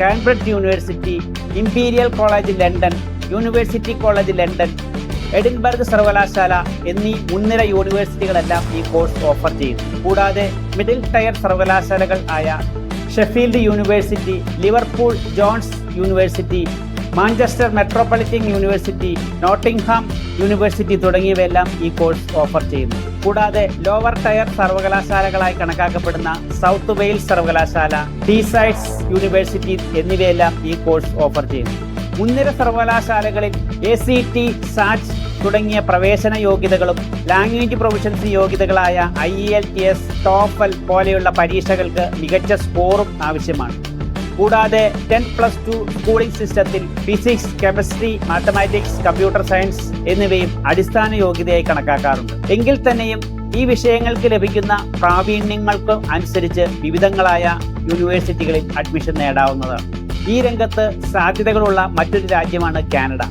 Cambridge University Imperial College London University College London Edinburgh സർവകലാശാല എന്നീ മുൻനിര യൂണിവേഴ്സിറ്റികളെല്ലാം ഈ കോഴ്സ് ഓഫർ ചെയ്യുന്നു കൂടാതെ മിഡിൽ ടയർ സർവകലാശാലകൾ ആയ Sheffield University Liverpool John's University Manchester Metropolitan University Nottingham University തുടങ്ങിയവയെല്ലാം ഈ കോഴ്സ് ഓഫർ ചെയ്യുന്നു. കൂടാതെ ലോവർ ടയർ സർവകലാശാലകളായി കണക്കാക്കപ്പെടുന്ന സൗത്ത് വെയിൽസ് സർവകലാശാല ടീസൈഡ്സ് യൂണിവേഴ്സിറ്റി എന്നിവയെല്ലാം ഈ കോഴ്സ് ഓഫർ ചെയ്യുന്നു. മുൻനിര സർവകലാശാലകളിൽ എ സി ടി സാച്ച് തുടങ്ങിയ പ്രവേശന യോഗ്യതകളും language proficiency യോഗ്യതകളായ I L T S TOEFL പോലെയുള്ള പരീക്ഷകൾക്ക് മികച്ച സ്കോറും ആവശ്യമാണ്. കൂടാതെ ടെൻ പ്ലസ് ടു സ്കൂളിംഗ് സിസ്റ്റത്തിൽ physics chemistry mathematics computer science എന്നിവയും അടിസ്ഥാന യോഗ്യതയായി കണക്കാക്കാറുണ്ട്. എങ്കിൽ തന്നെയും ഈ വിഷയങ്ങൾക്ക് ലഭിക്കുന്ന പ്രാവീണ്യങ്ങൾക്ക് അനുസരിച്ച് വിവിധങ്ങളായ യൂണിവേഴ്സിറ്റികളിൽ അഡ്മിഷൻ നേടാവുന്നതാണ്. ഈ രംഗത്ത് സാധ്യതകളുള്ള മറ്റൊരു രാജ്യമാണ് കാനഡ.